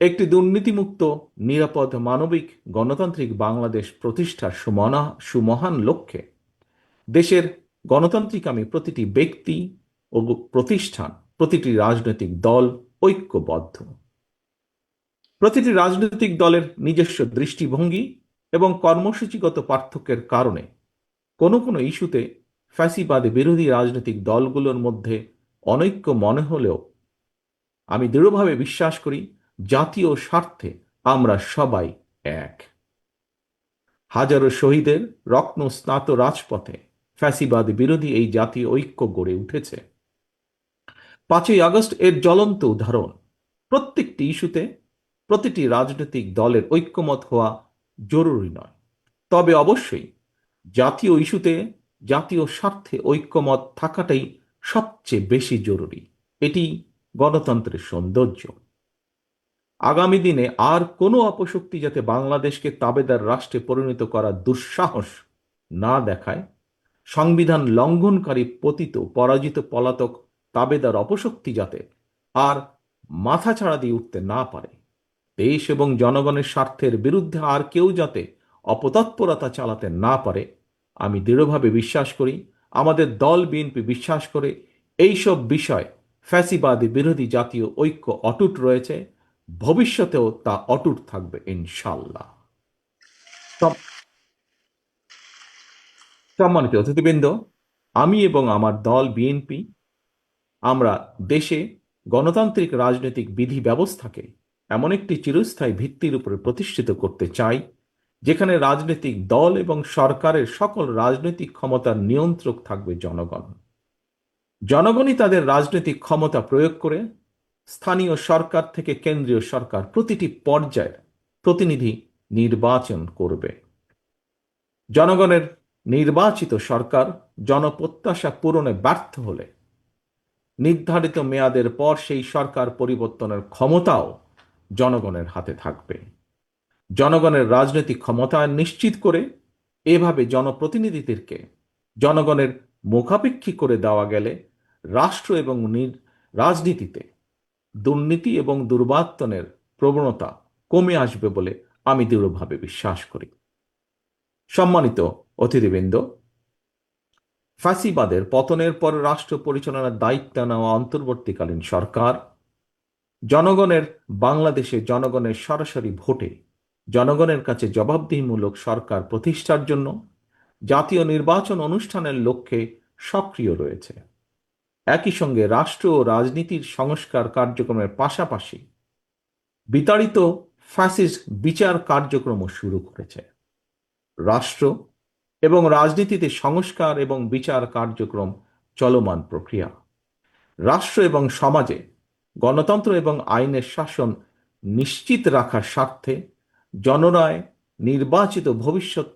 একটি দুর্নীতিমুক্ত, নিরাপদ, মানবিক, গণতান্ত্রিক বাংলাদেশ প্রতিষ্ঠার সুমনা, সুমহান লক্ষ্যে। দেশের গণতান্ত্রিক আমি প্রতিটি ব্যক্তি ও প্রতিষ্ঠান, প্রতিটি রাজনৈতিক দল ঐক্যবদ্ধ। প্রতিটি রাজনৈতিক দলের নিজস্ব দৃষ্টিভঙ্গি এবং কর্মসূচিগত পার্থক্যের কারণে কোনো কোনো ইস্যুতে ফ্যাসিবাদ বিরোধী রাজনৈতিক দলগুলোর মধ্যে অনৈক্য মনে হলেও আমি দৃঢ়ভাবে বিশ্বাস করি জাতীয় স্বার্থে আমরা সবাই এক। হাজারো শহীদের রত্ন স্নাত রাজপথে ফ্যাসিবাদ বিরোধী এই জাতীয় ঐক্য গড়ে উঠেছে। পাঁচই আগস্ট এর জ্বলন্ত উদাহরণ। প্রত্যেকটি ইস্যুতে প্রতিটি রাজনৈতিক দলের ঐক্যমত হওয়া জরুরি নয়। তবে অবশ্যই জাতীয় ইস্যুতে জাতীয় স্বার্থে ঐক্যমত থাকাটাই সবচেয়ে বেশি জরুরি। এটি গণতন্ত্রের সৌন্দর্য। আগামী দিনে আর কোনো অপশক্তি যাতে বাংলাদেশকে তাবেদার রাষ্ট্রে পরিণত করার দুঃসাহস না দেখায়, সংবিধান লঙ্ঘনকারী পতিত পরাজিত পলাতক তাবেদার অপশক্তি যাতে আর মাথা ছাড়া দিয়ে উঠতে না পারে। দেশ এবং জনগণের স্বার্থের বিরুদ্ধে আর কেউ যাতে অপতৎপরতা চালাতে না পারে, আমি দৃঢ়ভাবে বিশ্বাস করি, আমাদের দল বিএনপি বিশ্বাস করে, এইসব বিষয় ফ্যাসিবাদী বিরোধী জাতীয় ঐক্য অটুট রয়েছে ভবিষ্যতেও তা অটুট থাকবে ইনশাল্লাহ সম্মানিত অতিথিবৃন্দ, আমি এবং আমার দল বিএনপি, আমরা দেশে গণতান্ত্রিক রাজনৈতিক বিধি ব্যবস্থাকে এমন একটি চিরস্থায়ী ভিত্তির উপরে প্রতিষ্ঠিত করতে চাই, যেখানে রাজনৈতিক দল এবং সরকারের সকল রাজনৈতিক ক্ষমতার নিয়ন্ত্রক থাকবে জনগণ। জনগণই তাদের রাজনৈতিক ক্ষমতা প্রয়োগ করে স্থানীয় সরকার থেকে কেন্দ্রীয় সরকার প্রতিটি পর্যায়ের প্রতিনিধি নির্বাচন করবে। জনগণের নির্বাচিত সরকার জনপ্রত্যাশা পূরণে ব্যর্থ হলে নির্ধারিত মেয়াদের পর সেই সরকার পরিবর্তনের ক্ষমতাও জনগণের হাতে থাকবে। জনগণের রাজনৈতিক ক্ষমতায়ন নিশ্চিত করে এভাবে জনপ্রতিনিধিদেরকে জনগণের মুখাপেক্ষী করে দেওয়া গেলে রাষ্ট্র এবং রাজনীতিতে দুর্নীতি এবং দুর্বাত্তনের প্রবণতা কমে আসবে বলে আমি দৃঢ়ভাবে বিশ্বাস করি। সম্মানিত অতিথিবৃন্দ ফ্যাসিবাদের পতনের পর রাষ্ট্র পরিচালনার দায়িত্ব নেওয়া অন্তর্বর্তীকালীন সরকার, জনগণের, বাংলাদেশে জনগণের সরাসরি ভোটে জনগণের কাছে জবাবদিহিমূলক সরকার প্রতিষ্ঠার জন্য জাতীয় নির্বাচন অনুষ্ঠানের লক্ষ্যে সক্রিয় রয়েছে। একই সঙ্গে রাষ্ট্র ও রাজনীতির সংস্কার কার্যক্রমের পাশাপাশি বিতাড়িত ফ্যাসিস্ট বিচার কার্যক্রমও শুরু করেছে। রাষ্ট্র এবং রাজনীতিতে সংস্কার এবং বিচার কার্যক্রম চলমান প্রক্রিয়া। রাষ্ট্র এবং সমাজে গণতন্ত্র এবং আইনের শাসন নিশ্চিত রাখার স্বার্থে জনরায় নির্বাচিত ভবিষ্যৎ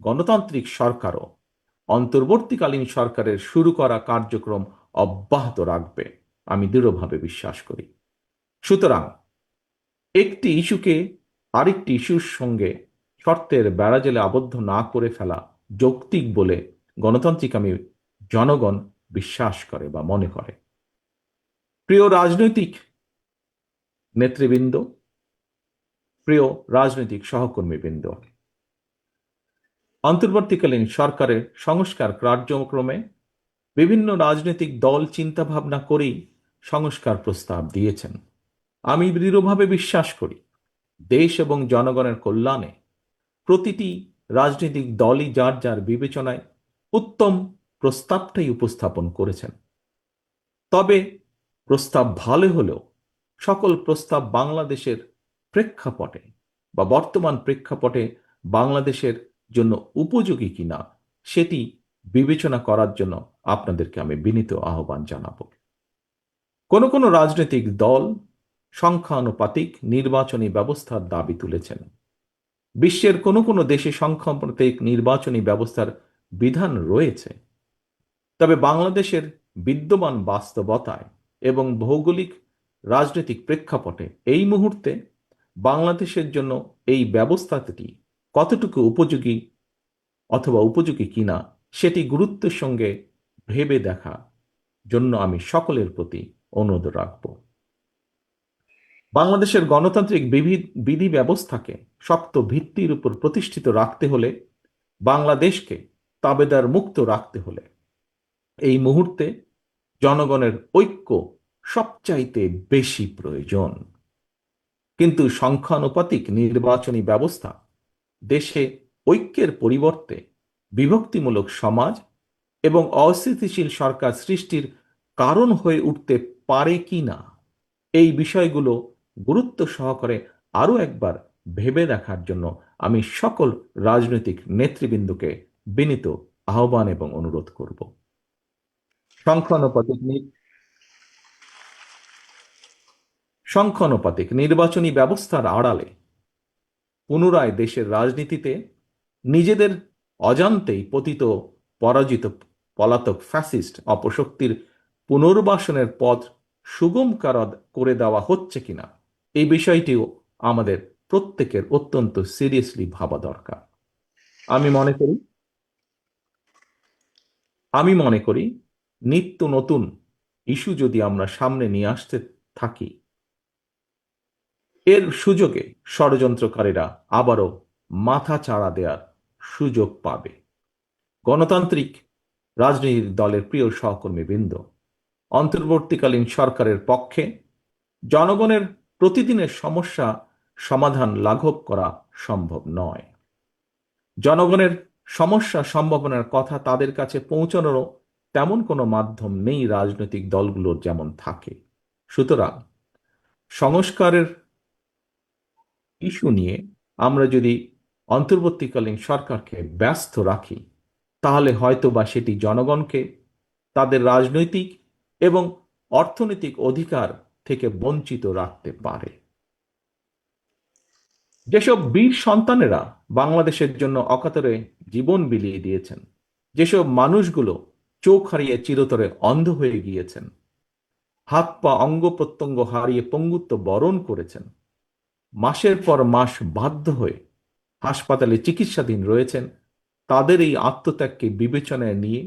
গণতান্ত্রিক সরকারও অন্তর্বর্তীকালীন সরকারের শুরু করা কার্যক্রম অব্যাহত রাখবে। আমি দৃঢ়ভাবে বিশ্বাস করি। সুতরাং একটি ইস্যুকে আরেকটি ইস্যুর সঙ্গে শর্তের বেড়াজেলে আবদ্ধ না করে ফেলা যৌক্তিক বলে গণতান্ত্রিক আমি জনগণ বিশ্বাস করে বা মনে করে। প্রিয় রাজনৈতিক নেতৃবৃন্দ, প্রিয় রাজনৈতিক সহকর্মীবৃন্দ, অন্তর্বর্তীকালীন সরকারের সংস্কার কার্যক্রমে বিভিন্ন রাজনৈতিক দল চিন্তাভাবনা করেই সংস্কার প্রস্তাব দিয়েছেন। আমি দৃঢ়ভাবে বিশ্বাস করি, দেশ এবং জনগণের কল্যাণে প্রতিটি রাজনৈতিক দলই যার যার বিবেচনায় উত্তম প্রস্তাবটাই উপস্থাপন করেছেন। তবে প্রস্তাব ভালো হলেও সকল প্রস্তাব বাংলাদেশের প্রেক্ষাপটে বা বর্তমান প্রেক্ষাপটে বাংলাদেশের জন্য উপযোগী কিনা, সেটি বিবেচনা করার জন্য আপনাদেরকে আমি বিনীত আহ্বান জানাব। কোনো কোনো রাজনৈতিক দল সংখ্যানুপাতিক নির্বাচনী ব্যবস্থার দাবি তুলেছেন। বিশ্বের কোনো কোনো দেশে সংখ্যানুপাতিক নির্বাচনী ব্যবস্থার বিধান রয়েছে। তবে বাংলাদেশের বিদ্যমান বাস্তবতায় এবং ভৌগোলিক রাজনৈতিক প্রেক্ষাপটে এই মুহূর্তে বাংলাদেশের জন্য এই ব্যবস্থাটি কতটুকু উপযোগী অথবা উপযোগী কিনা সেটি গুরুত্বের সঙ্গে ভেবে দেখা জন্য আমি সকলের প্রতি অনুরোধ রাখব। বাংলাদেশের গণতান্ত্রিক বিধি ব্যবস্থাকে শক্ত ভিত্তির উপর প্রতিষ্ঠিত রাখতে হলে বাংলাদেশকে তাবেদার মুক্ত রাখতে হলে এই মুহূর্তে জনগণের ঐক্য সবচাইতে বেশি প্রয়োজন। কিন্তু সংখ্যানুপাতিক নির্বাচনী ব্যবস্থা দেশে ঐক্যের পরিবর্তে বিভক্তিমূলক সমাজ এবং অস্থিতিশীল সরকার সৃষ্টির কারণ হয়ে উঠতে পারে কি না? এই বিষয়গুলো গুরুত্ব সহকারে আরও একবার ভেবে দেখার জন্য আমি সকল রাজনৈতিক নেতৃবৃন্দকে বিনীত আহ্বান এবং অনুরোধ করব। সংখ্যানুপাতিক সংখ্যানুপাতিক নির্বাচনী ব্যবস্থার আড়ালে পুনরায় দেশের রাজনীতিতে নিজেদের অজান্তেই পতিত, পরাজিত পলাতক ফ্যাসিস্ট অপশক্তির পুনর্বাসনের পথ সুগম কারাদ করে দেওয়া হচ্ছে কিনা, এই বিষয়টিও আমাদের প্রত্যেকের অত্যন্ত সিরিয়াসলি ভাবা দরকার। আমি মনে করি, আমি মনে করি নিত্য নতুন ইস্যু যদি আমরা সামনে নিয়ে আসতে থাকি, এর সুযোগে ষড়যন্ত্রকারীরা আবারও মাথা চাড়া দেওয়ার সুযোগ পাবে। গণতান্ত্রিক রাজনীতির দলের প্রিয় সহকর্মীবৃন্দ, অন্তর্বর্তীকালীন সরকারের পক্ষে জনগণের প্রতিদিনের সমস্যা সমাধান লাঘব করা সম্ভব নয়। জনগণের সমস্যা সম্ভাবনার কথা তাদের কাছে পৌঁছানোরও তেমন কোনো মাধ্যম নেই রাজনৈতিক দলগুলোর যেমন থাকে। সুতরাং সংস্কারের ইস্যু নিয়ে আমরা যদি অন্তর্বর্তীকালীন সরকারকে ব্যস্ত রাখি, তাহলে হয়তো বা সেটি জনগণকে, তাদের রাজনৈতিক এবং অর্থনৈতিক অধিকার থেকে বঞ্চিত রাখতে পারে। যেসব বীর সন্তানেরা বাংলাদেশের জন্য অকাতরে জীবন বিলিয়ে দিয়েছেন, যেসব মানুষগুলো চোখ হারিয়ে চিরতরে অন্ধ হয়ে গিয়েছেন, হাত পা অঙ্গ প্রত্যঙ্গ হারিয়ে পঙ্গুত্ব বরণ করেছেন, মাসের পর মাস বাধ্য হয়ে হাসপাতালে চিকিৎসাধীন রয়েছেন, তাদের এই আত্মত্যাগকে বিবেচনায় নিয়ে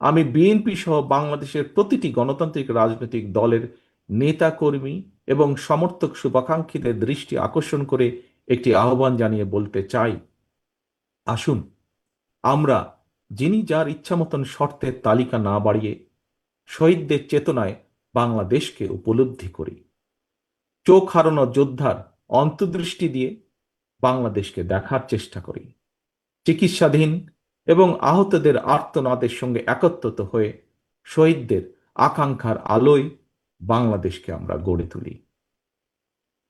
আমি বিএনপি সহ বাংলাদেশের প্রতিটি গণতান্ত্রিক রাজনৈতিক দলের নেতা কর্মী এবং সমর্থক শুভাকাঙ্ক্ষীদের দৃষ্টি আকর্ষণ করে একটি আহ্বান জানিয়ে বলতে চাই। আসুন, আমরা যিনি যার ইচ্ছা মতন শর্তের তালিকা না বাড়িয়ে শহীদদের চেতনায় বাংলাদেশকে উপলব্ধি করি। চোখ হারানো যোদ্ধার অন্তর্দৃষ্টি দিয়ে বাংলাদেশকে দেখার চেষ্টা করি। চিকিৎসাধীন এবং আহতদের আর্তনাদের সঙ্গে একত্রিত হয়ে শহীদদের আকাঙ্ক্ষার আলোয় বাংলাদেশকে আমরা গড়ে তুলি।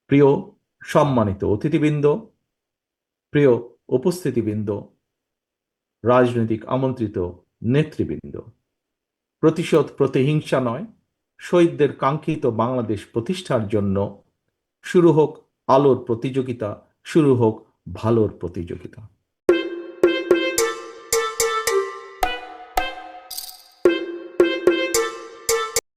প্রিয় সম্মানিত অতিথিবৃন্দ, প্রিয় উপস্থিতিবৃন্দ, রাজনৈতিক আমন্ত্রিত নেতৃবৃন্দ, প্রতিশোধ প্রতিহিংসা নয়, শহীদদের কাঙ্ক্ষিত বাংলাদেশ প্রতিষ্ঠার জন্য শুরু হোক আলোর প্রতিযোগিতা শুরু হোক ভালোর প্রতিযোগিতা।